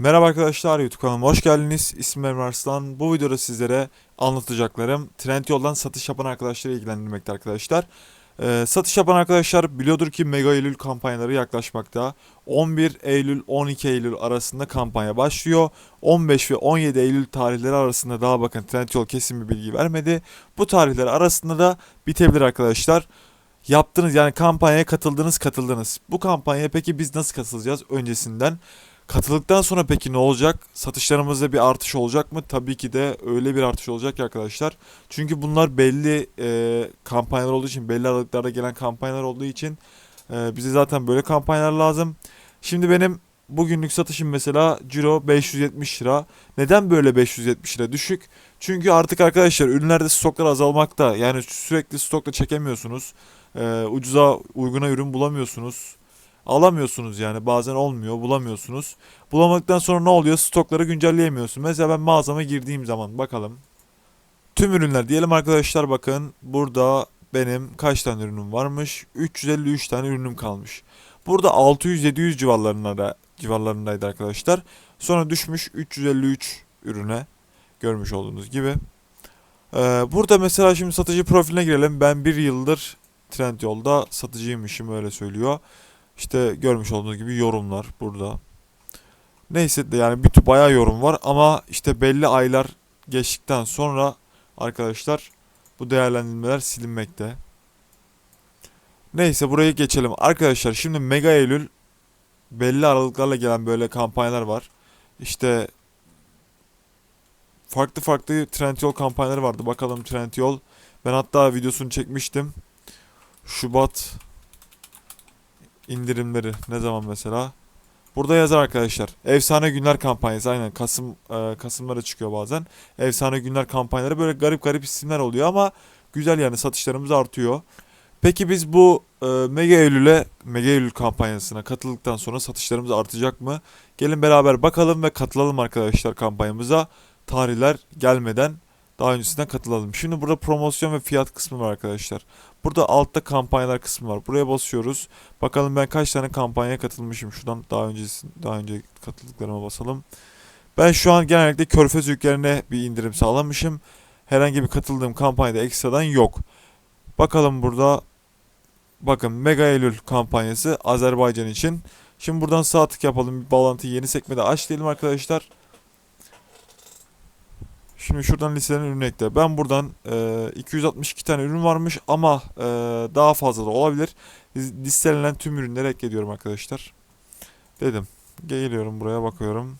Merhaba arkadaşlar YouTube kanalıma hoş geldiniz. İsmim Emre Arslan. Bu videoda sizlere anlatacaklarım Trendyol'dan satış yapan arkadaşları ilgilendirmekte arkadaşlar. Ee, satış yapan arkadaşlar biliyordur ki Mega Eylül kampanyaları yaklaşmakta. 11 Eylül 12 Eylül arasında kampanya başlıyor. 15 ve 17 Eylül tarihleri arasında daha bakın Trendyol kesin bir bilgi vermedi. Bu tarihler arasında da bitebilir arkadaşlar. Yaptınız yani kampanyaya katıldınız katıldınız. Bu kampanyaya peki biz nasıl katılacağız öncesinden? Katıldıktan sonra peki ne olacak? Satışlarımızda bir artış olacak mı? Tabii ki de öyle bir artış olacak ki arkadaşlar. Çünkü bunlar belli e, kampanyalar olduğu için, belli aralıklarda gelen kampanyalar olduğu için e, bize zaten böyle kampanyalar lazım. Şimdi benim bugünlük satışım mesela ciro 570 lira. Neden böyle 570 lira düşük? Çünkü artık arkadaşlar ürünlerde stoklar azalmakta. Yani sürekli stokla çekemiyorsunuz. E, ucuza uyguna ürün bulamıyorsunuz alamıyorsunuz yani bazen olmuyor bulamıyorsunuz. Bulamadıktan sonra ne oluyor? Stokları güncelleyemiyorsun. Mesela ben mağazama girdiğim zaman bakalım. Tüm ürünler diyelim arkadaşlar bakın burada benim kaç tane ürünüm varmış? 353 tane ürünüm kalmış. Burada 600-700 civarlarında civarlarındaydı arkadaşlar. Sonra düşmüş 353 ürüne görmüş olduğunuz gibi. Ee, burada mesela şimdi satıcı profiline girelim. Ben bir yıldır Trendyol'da satıcıymışım öyle söylüyor. İşte görmüş olduğunuz gibi yorumlar burada. Neyse de yani bir bayağı yorum var ama işte belli aylar geçtikten sonra arkadaşlar bu değerlendirmeler silinmekte. Neyse buraya geçelim. Arkadaşlar şimdi Mega Eylül belli aralıklarla gelen böyle kampanyalar var. İşte farklı farklı Trendyol kampanyaları vardı. Bakalım Trendyol. Ben hatta videosunu çekmiştim. Şubat indirimleri ne zaman mesela? Burada yazar arkadaşlar. Efsane günler kampanyası aynen Kasım e, Kasımlara çıkıyor bazen. Efsane günler kampanyaları böyle garip garip isimler oluyor ama güzel yani satışlarımız artıyor. Peki biz bu e, Mega Eylül'e Mega Eylül kampanyasına katıldıktan sonra satışlarımız artacak mı? Gelin beraber bakalım ve katılalım arkadaşlar kampanyamıza. Tarihler gelmeden daha öncesinden katılalım. Şimdi burada promosyon ve fiyat kısmı var arkadaşlar. Burada altta kampanyalar kısmı var. Buraya basıyoruz. Bakalım ben kaç tane kampanyaya katılmışım. Şuradan daha önce daha önce katıldıklarıma basalım. Ben şu an genellikle körfez ülkelerine bir indirim sağlamışım. Herhangi bir katıldığım kampanyada ekstradan yok. Bakalım burada bakın Mega Eylül kampanyası Azerbaycan için. Şimdi buradan sağ tık yapalım. Bir bağlantıyı yeni sekmede aç diyelim arkadaşlar. Şimdi şuradan listelerin ürünü. Ben buradan e, 262 tane ürün varmış ama e, daha fazla da olabilir. Listelenen tüm ürünleri ekliyorum arkadaşlar. Dedim. Geliyorum buraya bakıyorum.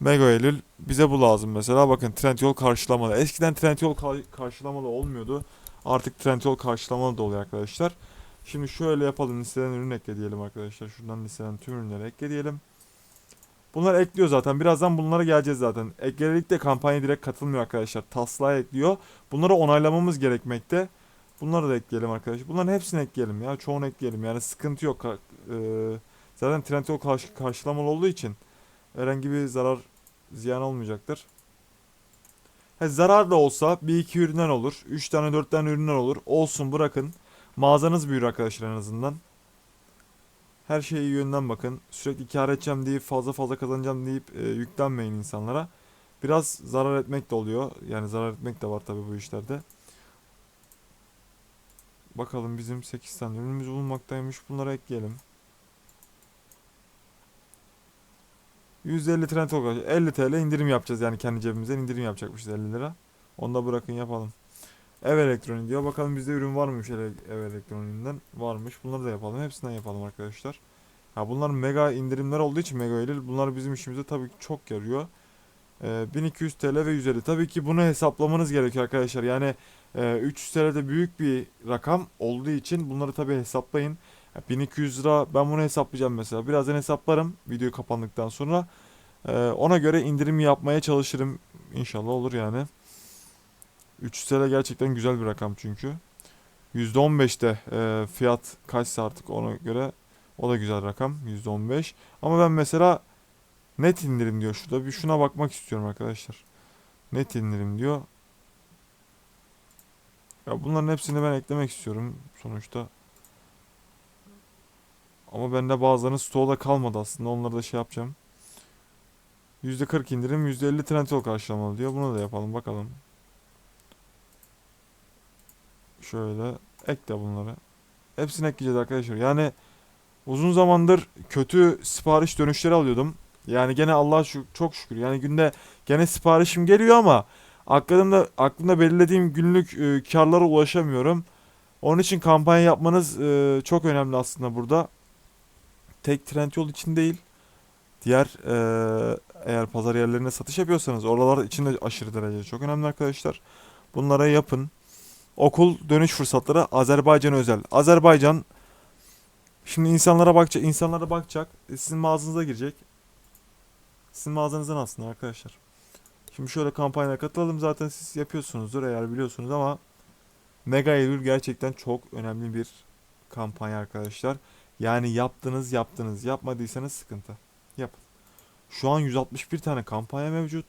Mega Eylül bize bu lazım mesela. Bakın Trendyol karşılamalı. Eskiden Trendyol kar- karşılamalı olmuyordu. Artık Trendyol karşılamalı da oluyor arkadaşlar. Şimdi şöyle yapalım. Listeden ürün ekle diyelim arkadaşlar. Şuradan listeden tüm ürünleri ekle diyelim. Bunlar ekliyor zaten. Birazdan bunlara geleceğiz zaten. De kampanya direkt katılmıyor arkadaşlar. Taslağa ekliyor. Bunları onaylamamız gerekmekte. Bunları da ekleyelim arkadaşlar. Bunların hepsini ekleyelim ya. Çoğunu ekleyelim. Yani sıkıntı yok. Ee, zaten Trendyol karşı, karşılamalı olduğu için herhangi bir zarar ziyan olmayacaktır. He, zarar da olsa bir iki üründen olur. Üç tane dört tane üründen olur. Olsun bırakın. Mağazanız büyür arkadaşlar en azından. Her şeye yönden bakın. Sürekli kar edeceğim deyip fazla fazla kazanacağım deyip e, yüklenmeyin insanlara. Biraz zarar etmek de oluyor. Yani zarar etmek de var tabii bu işlerde. Bakalım bizim 8 tane ürünümüz bulunmaktaymış. Bunları ekleyelim. 150 trend olacak. 50 TL indirim yapacağız yani kendi cebimizden indirim yapacakmışız 50 lira. Onu da bırakın yapalım. Ev elektronik diyor. Bakalım bizde ürün var mıymış ele- ev elektroniğinden? Varmış. Bunları da yapalım. Hepsinden yapalım arkadaşlar. Ha bunlar mega indirimler olduğu için mega Eylül bunlar bizim işimize tabii ki çok yarıyor. Ee, 1200 TL ve 150. Tabii ki bunu hesaplamanız gerekiyor arkadaşlar. Yani e, 300 TL de büyük bir rakam olduğu için bunları tabii hesaplayın. Ya 1200 lira ben bunu hesaplayacağım mesela. Birazdan hesaplarım video kapandıktan sonra. Ee, ona göre indirim yapmaya çalışırım. İnşallah olur yani. 300 TL gerçekten güzel bir rakam çünkü. %15'te e, fiyat kaçsa artık ona göre o da güzel rakam %15. Ama ben mesela net indirim diyor şurada bir şuna bakmak istiyorum arkadaşlar. Net indirim diyor. Ya bunların hepsini ben eklemek istiyorum sonuçta. Ama bende bazılarının stoğda kalmadı aslında onları da şey yapacağım. %40 indirim, %50 Trendyol karşılamalı diyor. Bunu da yapalım bakalım. Şöyle ekle bunları. Hepsini ekleyeceğiz arkadaşlar. Yani uzun zamandır kötü sipariş dönüşleri alıyordum. Yani gene Allah'a şu, çok şükür. Yani günde gene siparişim geliyor ama aklımda aklımda belirlediğim günlük e, karlara ulaşamıyorum. Onun için kampanya yapmanız e, çok önemli aslında burada. Tek Trendyol için değil. Diğer e, eğer pazar yerlerine satış yapıyorsanız oralar için de aşırı derecede çok önemli arkadaşlar. Bunlara yapın. Okul dönüş fırsatları Azerbaycan özel. Azerbaycan şimdi insanlara bakacak, insanlara bakacak. e, Sizin mağazanıza girecek. Sizin mağazanızdan aslında arkadaşlar. Şimdi şöyle kampanyaya katılalım. Zaten siz yapıyorsunuzdur eğer biliyorsunuz ama Mega Eylül gerçekten çok önemli bir kampanya arkadaşlar. Yani yaptınız yaptınız. Yapmadıysanız sıkıntı. Yapın. Şu an 161 tane kampanya mevcut.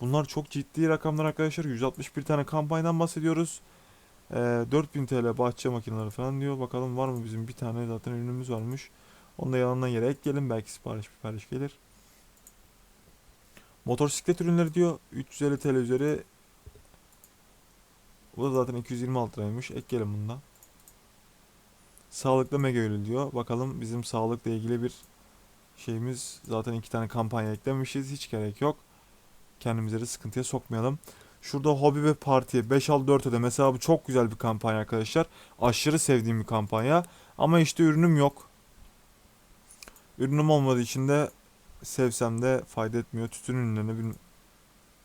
Bunlar çok ciddi rakamlar arkadaşlar. 161 tane kampanyadan bahsediyoruz. Ee, 4000 TL bahçe makineleri falan diyor. Bakalım var mı bizim bir tane zaten ürünümüz varmış. Onu da yalandan yere ekleyelim. Belki sipariş sipariş gelir. Motosiklet ürünleri diyor. 350 TL üzeri. Bu da zaten 226 liraymış. Ekleyelim bunu da. Sağlıklı mega ödül diyor. Bakalım bizim sağlıkla ilgili bir şeyimiz. Zaten iki tane kampanya eklemişiz. Hiç gerek yok. Kendimizi de sıkıntıya sokmayalım. Şurada hobi ve partiye 5 al 4 öde. Mesela bu çok güzel bir kampanya arkadaşlar. Aşırı sevdiğim bir kampanya. Ama işte ürünüm yok. Ürünüm olmadığı için de sevsem de fayda etmiyor. Tütün ürünlerine bir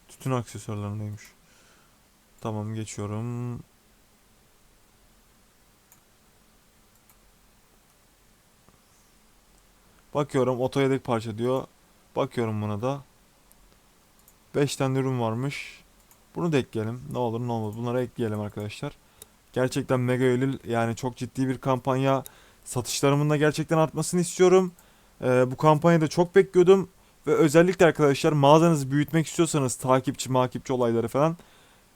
tütün aksesuarlarındaymış. Tamam geçiyorum. Bakıyorum oto yedek parça diyor. Bakıyorum buna da. 5 tane ürün varmış. Bunu da ekleyelim. Ne olur ne olmaz. Bunları ekleyelim arkadaşlar. Gerçekten Mega Eylül yani çok ciddi bir kampanya. Satışlarımın da gerçekten artmasını istiyorum. Ee, bu kampanyayı da çok bekliyordum. Ve özellikle arkadaşlar mağazanızı büyütmek istiyorsanız takipçi makipçi olayları falan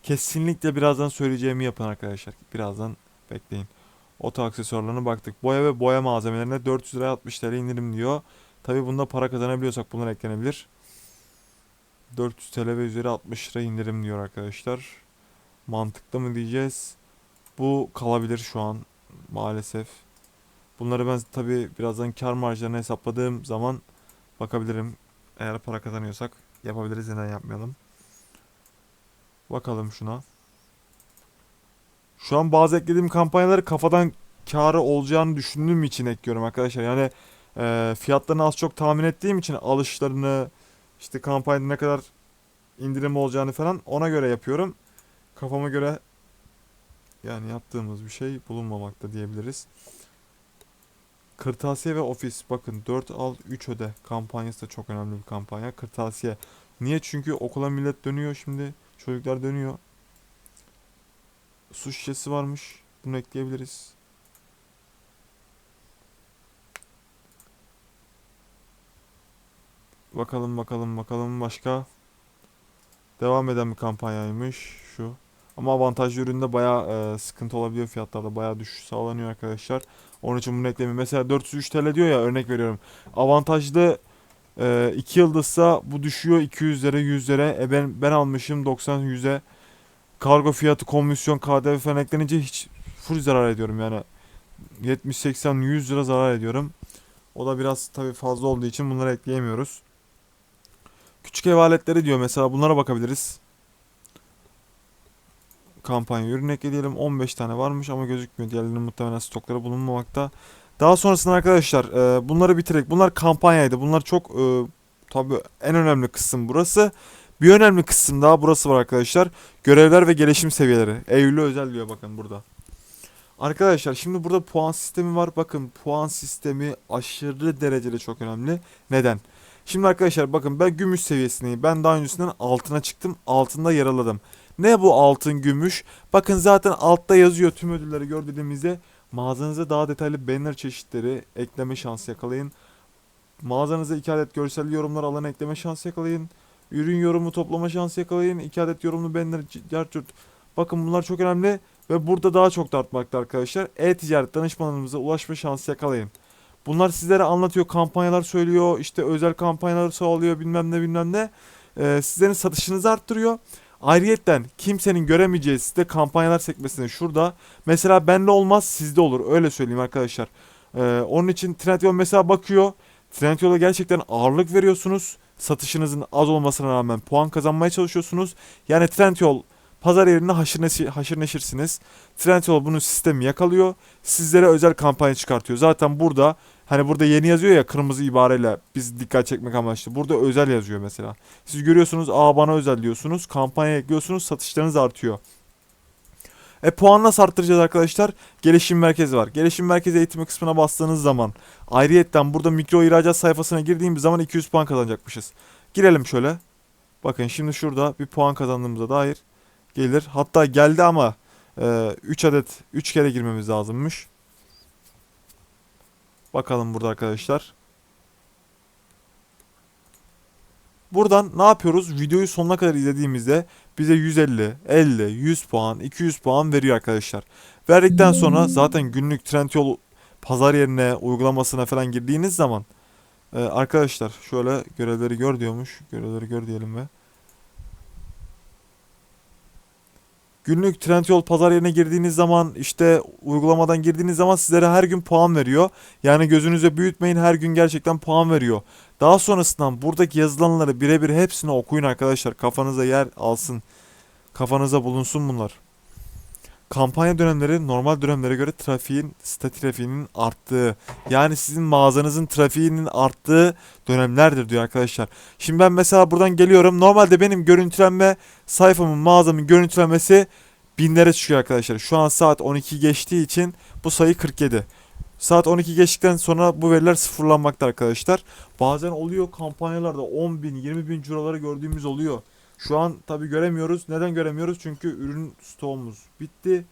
kesinlikle birazdan söyleyeceğimi yapın arkadaşlar. Birazdan bekleyin. Oto aksesuarlarına baktık. Boya ve boya malzemelerine 400 liraya 60 TL indirim diyor. Tabi bunda para kazanabiliyorsak bunlar eklenebilir. 400 TL ve üzeri 60 lira indirim diyor arkadaşlar. Mantıklı mı diyeceğiz. Bu kalabilir şu an maalesef. Bunları ben tabi birazdan kar marjlarını hesapladığım zaman bakabilirim. Eğer para kazanıyorsak yapabiliriz neden yapmayalım. Bakalım şuna. Şu an bazı eklediğim kampanyaları kafadan karı olacağını düşündüğüm için ekliyorum arkadaşlar. Yani e, fiyatlarını az çok tahmin ettiğim için alışlarını işte kampanyada ne kadar indirim olacağını falan ona göre yapıyorum. Kafama göre yani yaptığımız bir şey bulunmamakta diyebiliriz. Kırtasiye ve ofis bakın 4 al 3 öde kampanyası da çok önemli bir kampanya. Kırtasiye. Niye? Çünkü okula millet dönüyor şimdi. Çocuklar dönüyor. Su şişesi varmış. Bunu ekleyebiliriz. Bakalım bakalım bakalım başka. Devam eden bir kampanyaymış şu. Ama avantajlı üründe bayağı e, sıkıntı olabiliyor fiyatlarda. Bayağı düşüş sağlanıyor arkadaşlar. Onun için bunu eklemeyin. Mesela 403 TL diyor ya örnek veriyorum. Avantajlı 2 yıldızsa bu düşüyor 200 lira 100 lira. E ben, ben almışım 90 100'e. Kargo fiyatı, komisyon, KDV falan eklenince hiç full zarar ediyorum yani. 70, 80, 100 lira zarar ediyorum. O da biraz tabii fazla olduğu için bunları ekleyemiyoruz. Küçük ev aletleri diyor mesela bunlara bakabiliriz. Kampanya ürün ekleyelim. 15 tane varmış ama gözükmüyor. Diğerlerinin muhtemelen stokları bulunmamakta. Daha sonrasında arkadaşlar e, bunları bitirerek bunlar kampanyaydı. Bunlar çok e, tabii en önemli kısım burası. Bir önemli kısım daha burası var arkadaşlar. Görevler ve gelişim seviyeleri. Eylül'e özel diyor bakın burada. Arkadaşlar şimdi burada puan sistemi var. Bakın puan sistemi aşırı derecede çok önemli. Neden? Şimdi arkadaşlar bakın ben gümüş seviyesindeyim. Ben daha öncesinden altına çıktım. Altında yaraladım. Ne bu altın gümüş? Bakın zaten altta yazıyor tüm ödülleri gör dediğimizde mağazanıza daha detaylı banner çeşitleri ekleme şansı yakalayın. Mağazanıza 2 adet görsel yorumlar alanı ekleme şansı yakalayın. Ürün yorumu toplama şansı yakalayın. 2 adet yorumlu banner cartürt. Bakın bunlar çok önemli ve burada daha çok da artmakta arkadaşlar. E-ticaret danışmanlarımıza ulaşma şansı yakalayın. Bunlar sizlere anlatıyor, kampanyalar söylüyor, işte özel kampanyalar sağlıyor bilmem ne bilmem ne. Ee, sizlerin satışınızı arttırıyor. Ayrıyetten kimsenin göremeyeceği sizde kampanyalar sekmesinde şurada. Mesela bende olmaz sizde olur öyle söyleyeyim arkadaşlar. Ee, onun için Trendyol mesela bakıyor. Trendyol'a gerçekten ağırlık veriyorsunuz. Satışınızın az olmasına rağmen puan kazanmaya çalışıyorsunuz. Yani Trendyol pazar yerinde haşır, neşir, haşır neşirsiniz. Trendyol bunun sistemi yakalıyor. Sizlere özel kampanya çıkartıyor. Zaten burada hani burada yeni yazıyor ya kırmızı ibareyle biz dikkat çekmek amaçlı. Burada özel yazıyor mesela. Siz görüyorsunuz aa bana özel diyorsunuz. Kampanya ekliyorsunuz satışlarınız artıyor. E puan nasıl arttıracağız arkadaşlar? Gelişim merkezi var. Gelişim merkezi eğitimi kısmına bastığınız zaman ayrıyetten burada mikro ihracat sayfasına girdiğimiz zaman 200 puan kazanacakmışız. Girelim şöyle. Bakın şimdi şurada bir puan kazandığımıza dair gelir. Hatta geldi ama 3 adet 3 kere girmemiz lazımmış. Bakalım burada arkadaşlar. Buradan ne yapıyoruz? Videoyu sonuna kadar izlediğimizde bize 150, 50, 100 puan, 200 puan veriyor arkadaşlar. Verdikten sonra zaten günlük Trendyol pazar yerine uygulamasına falan girdiğiniz zaman e, arkadaşlar şöyle görevleri gör diyormuş. Görevleri gör diyelim ve Günlük Trendyol pazar yerine girdiğiniz zaman işte uygulamadan girdiğiniz zaman sizlere her gün puan veriyor. Yani gözünüze büyütmeyin her gün gerçekten puan veriyor. Daha sonrasından buradaki yazılanları birebir hepsini okuyun arkadaşlar. Kafanıza yer alsın. Kafanıza bulunsun bunlar. Kampanya dönemleri normal dönemlere göre trafiğin, site trafiğinin arttığı yani sizin mağazanızın trafiğinin arttığı dönemlerdir diyor arkadaşlar. Şimdi ben mesela buradan geliyorum. Normalde benim görüntülenme sayfamın mağazamın görüntülenmesi binlere çıkıyor arkadaşlar. Şu an saat 12 geçtiği için bu sayı 47. Saat 12 geçtikten sonra bu veriler sıfırlanmakta arkadaşlar. Bazen oluyor kampanyalarda 10 bin 20 bin ciroları gördüğümüz oluyor. Şu an tabi göremiyoruz. Neden göremiyoruz? Çünkü ürün stoğumuz bitti.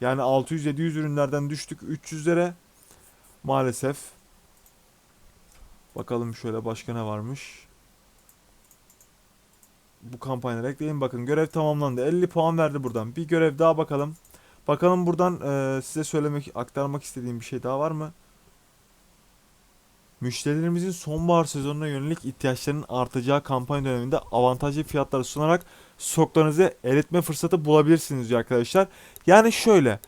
Yani 600-700 ürünlerden düştük 300'lere. Maalesef. Bakalım şöyle başka ne varmış. Bu kampanyaları ekleyin. Bakın görev tamamlandı. 50 puan verdi buradan. Bir görev daha bakalım. Bakalım buradan e, size söylemek, aktarmak istediğim bir şey daha var mı? Müşterilerimizin sonbahar sezonuna yönelik ihtiyaçlarının artacağı kampanya döneminde avantajlı fiyatlar sunarak stoklarınızı eritme fırsatı bulabilirsiniz diyor arkadaşlar. Yani şöyle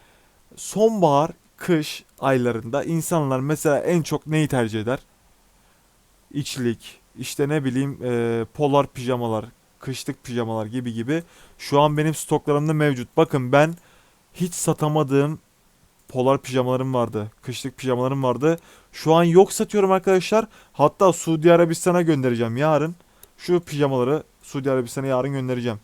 sonbahar, kış aylarında insanlar mesela en çok neyi tercih eder? İçlik, işte ne bileyim e, polar pijamalar, kışlık pijamalar gibi gibi. Şu an benim stoklarımda mevcut. Bakın ben hiç satamadığım polar pijamalarım vardı. Kışlık pijamalarım vardı. Şu an yok satıyorum arkadaşlar. Hatta Suudi Arabistan'a göndereceğim yarın. Şu pijamaları Suudi Arabistan'a yarın göndereceğim.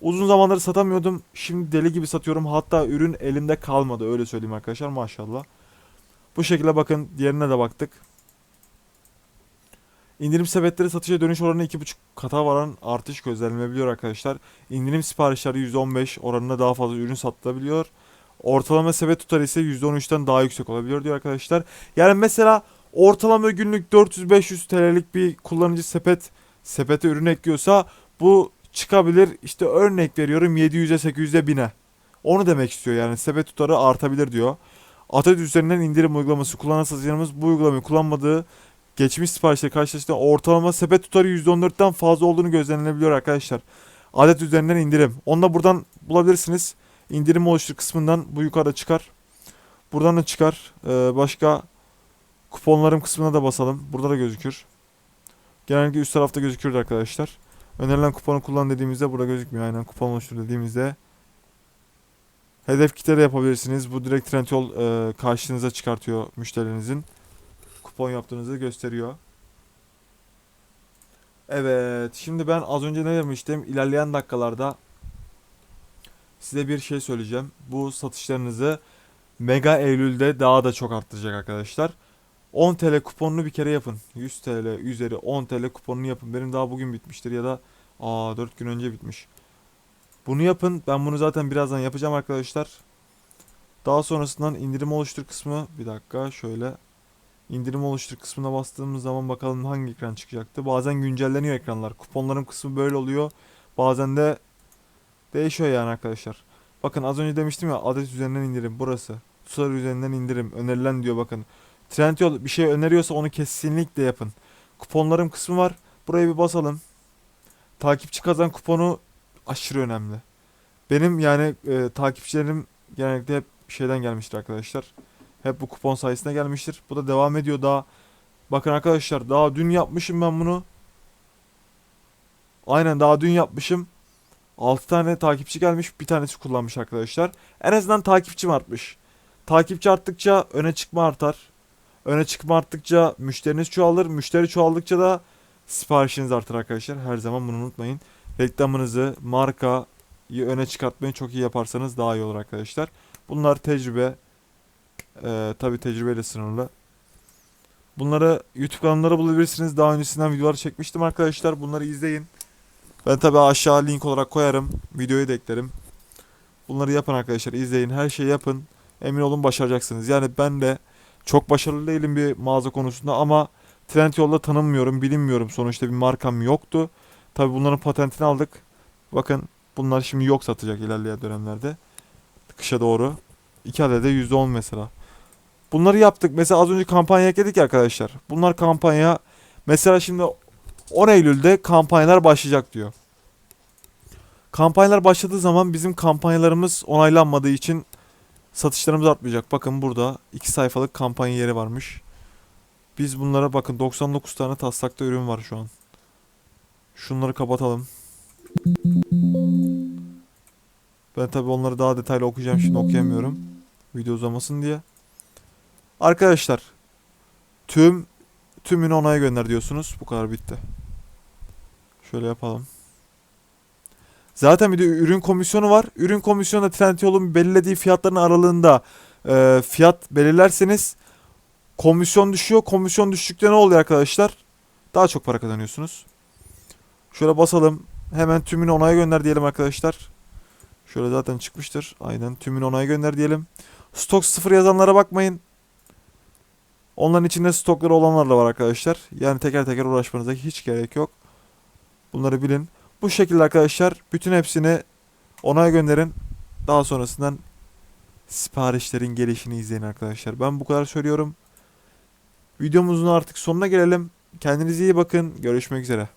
Uzun zamandır satamıyordum. Şimdi deli gibi satıyorum. Hatta ürün elimde kalmadı. Öyle söyleyeyim arkadaşlar maşallah. Bu şekilde bakın diğerine de baktık. İndirim sepetleri satışa dönüş oranı 2,5 kata varan artış gözlemlenebiliyor arkadaşlar. İndirim siparişleri %15 oranında daha fazla ürün satılabiliyor. Ortalama sepet tutarı ise %13'ten daha yüksek olabiliyor diyor arkadaşlar. Yani mesela ortalama günlük 400-500 TL'lik bir kullanıcı sepet sepete ürün ekliyorsa bu çıkabilir işte örnek veriyorum 700'e 800'e 1000'e. Onu demek istiyor yani sepet tutarı artabilir diyor. Atat üzerinden indirim uygulaması kullanan satıcılarımız bu uygulamayı kullanmadığı geçmiş siparişleri karşılaştığında ortalama sepet tutarı %14'ten fazla olduğunu gözlemlenebiliyor arkadaşlar. Adet üzerinden indirim. Onu da buradan bulabilirsiniz. İndirim oluştur kısmından bu yukarıda çıkar. Buradan da çıkar. Ee, başka kuponlarım kısmına da basalım. Burada da gözükür. Genellikle üst tarafta gözükürdü arkadaşlar. Önerilen kuponu kullan dediğimizde burada gözükmüyor. Aynen kupon oluştur dediğimizde hedef kitle de yapabilirsiniz. Bu direkt Trendyol e, karşınıza çıkartıyor müşterinizin. Kupon yaptığınızı gösteriyor. Evet. Şimdi ben az önce ne demiştim? İlerleyen dakikalarda size bir şey söyleyeceğim. Bu satışlarınızı Mega Eylül'de daha da çok arttıracak arkadaşlar. 10 TL kuponunu bir kere yapın. 100 TL üzeri 10 TL kuponunu yapın. Benim daha bugün bitmiştir ya da aa 4 gün önce bitmiş. Bunu yapın. Ben bunu zaten birazdan yapacağım arkadaşlar. Daha sonrasından indirim oluştur kısmı bir dakika şöyle indirim oluştur kısmına bastığımız zaman bakalım hangi ekran çıkacaktı. Bazen güncelleniyor ekranlar. Kuponlarım kısmı böyle oluyor. Bazen de Değişiyor yani arkadaşlar. Bakın az önce demiştim ya adet üzerinden indirim burası. Tutar üzerinden indirim önerilen diyor bakın. Trendyol bir şey öneriyorsa onu kesinlikle yapın. Kuponlarım kısmı var. Buraya bir basalım. Takipçi kazan kuponu aşırı önemli. Benim yani e, takipçilerim genellikle hep şeyden gelmiştir arkadaşlar. Hep bu kupon sayesinde gelmiştir. Bu da devam ediyor daha. Bakın arkadaşlar daha dün yapmışım ben bunu. Aynen daha dün yapmışım. 6 tane takipçi gelmiş. Bir tanesi kullanmış arkadaşlar. En azından takipçim artmış. Takipçi arttıkça öne çıkma artar. Öne çıkma arttıkça müşteriniz çoğalır. Müşteri çoğaldıkça da siparişiniz artar arkadaşlar. Her zaman bunu unutmayın. Reklamınızı, markayı öne çıkartmayı çok iyi yaparsanız daha iyi olur arkadaşlar. Bunlar tecrübe. Ee, tabii tecrübeyle sınırlı. Bunları YouTube kanalları bulabilirsiniz. Daha öncesinden videolar çekmiştim arkadaşlar. Bunları izleyin. Ben tabii aşağı link olarak koyarım. Videoyu da eklerim. Bunları yapın arkadaşlar. izleyin. Her şeyi yapın. Emin olun başaracaksınız. Yani ben de çok başarılı değilim bir mağaza konusunda ama Trendyol'da tanınmıyorum, bilinmiyorum. Sonuçta bir markam yoktu. Tabii bunların patentini aldık. Bakın bunlar şimdi yok satacak ilerleyen dönemlerde. Kışa doğru. 2 adede %10 mesela. Bunları yaptık. Mesela az önce kampanya ekledik arkadaşlar. Bunlar kampanya. Mesela şimdi 10 Eylül'de kampanyalar başlayacak diyor. Kampanyalar başladığı zaman bizim kampanyalarımız onaylanmadığı için satışlarımız artmayacak. Bakın burada 2 sayfalık kampanya yeri varmış. Biz bunlara bakın 99 tane taslakta ürün var şu an. Şunları kapatalım. Ben tabi onları daha detaylı okuyacağım şimdi okuyamıyorum. Video uzamasın diye. Arkadaşlar tüm tümünü onaya gönder diyorsunuz. Bu kadar bitti. Şöyle yapalım. Zaten bir de ürün komisyonu var. Ürün komisyonu da Trendyol'un belirlediği fiyatların aralığında e, fiyat belirlerseniz komisyon düşüyor. Komisyon düştükte ne oluyor arkadaşlar? Daha çok para kazanıyorsunuz. Şöyle basalım. Hemen tümünü onaya gönder diyelim arkadaşlar. Şöyle zaten çıkmıştır. Aynen tümünü onaya gönder diyelim. Stok sıfır yazanlara bakmayın. Onların içinde stokları olanlar da var arkadaşlar. Yani teker teker uğraşmanıza hiç gerek yok. Bunları bilin. Bu şekilde arkadaşlar bütün hepsini onaya gönderin. Daha sonrasından siparişlerin gelişini izleyin arkadaşlar. Ben bu kadar söylüyorum. Videomuzun artık sonuna gelelim. Kendinize iyi bakın. Görüşmek üzere.